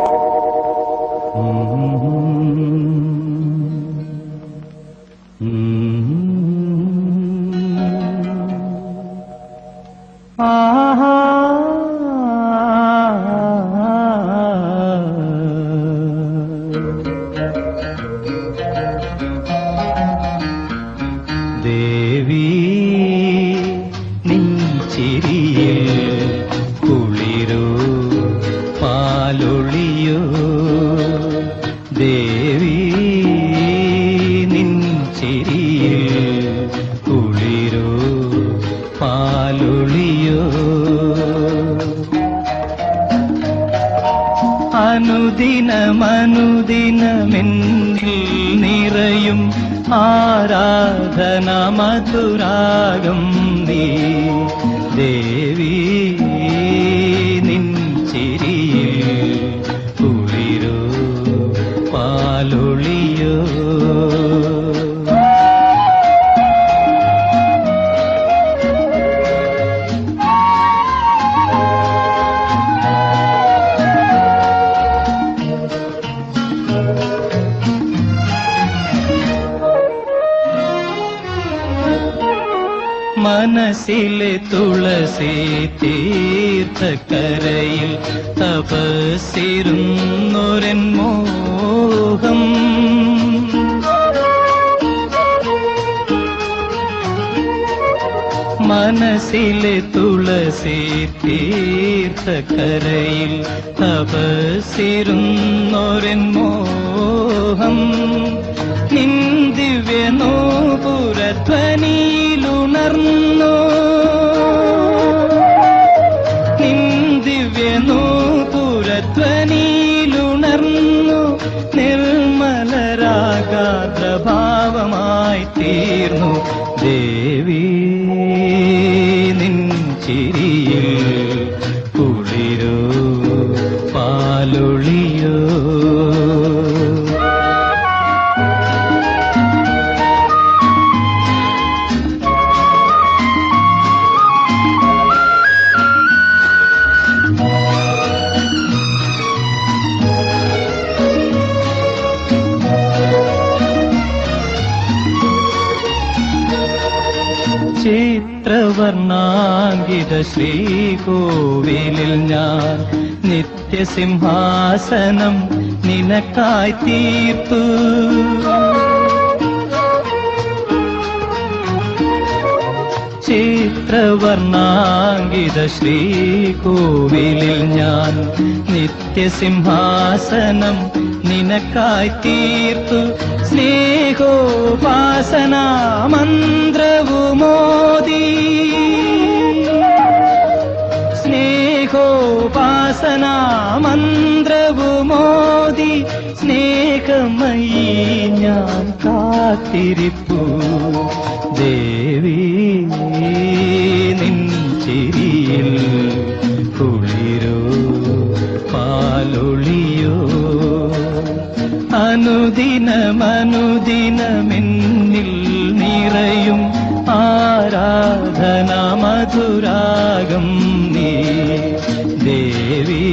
Oh. പാലൊളിയോ ദേവി നിൻ ചിരിയിൽ കുളിരോ പാലൊളിയോ. അനുദിനമനുദിനമെന്നിൽ നിറയും ആരാധന മധുരാഗം നീ. ദേവി മനസ്സിലെ തുളസി തീർത്ഥക്കരയിൽ തപസിരുന്നൊരൻ മോഹം. മനസ്സിലെ തുളസി തീർത്ഥക്കരയിൽ തപസിരുന്നൊരൻ മോഹം. നൂപുരധ്വനിയിലുണർന്നു നിന്ദിവ്യ നൂപുരധ്വനിയിലുണർന്നു നിർമ്മലരാഗാദ്രഭാവമായി തീർന്നു ദേവി നിൻ ചിരിയിൽ ചിത്രവർണാങ്കിത ശ്രീകോവിലിൽ ഞാൻ നിത്യസിംഹാസനം നിനക്കായി തീർത്തു. ചിത്രവർണാങ്കിത ശ്രീകോവിലിൽ ഞാൻ നിത്യസിംഹാസനം നിനക്കായി തീർത്തു സ്നേഹോപാസന മന്ത്രവുമോദി സ്നേഹോപാസന മന്ത്രവുമോദി സ്നേഹമയി ഞാൻ കാത്തിരിപ്പു. ദേവി അനുദിനമനുദിനമെന്നിൽ നിറയും ആരാധന മധുരാഗം നീ ദേവീ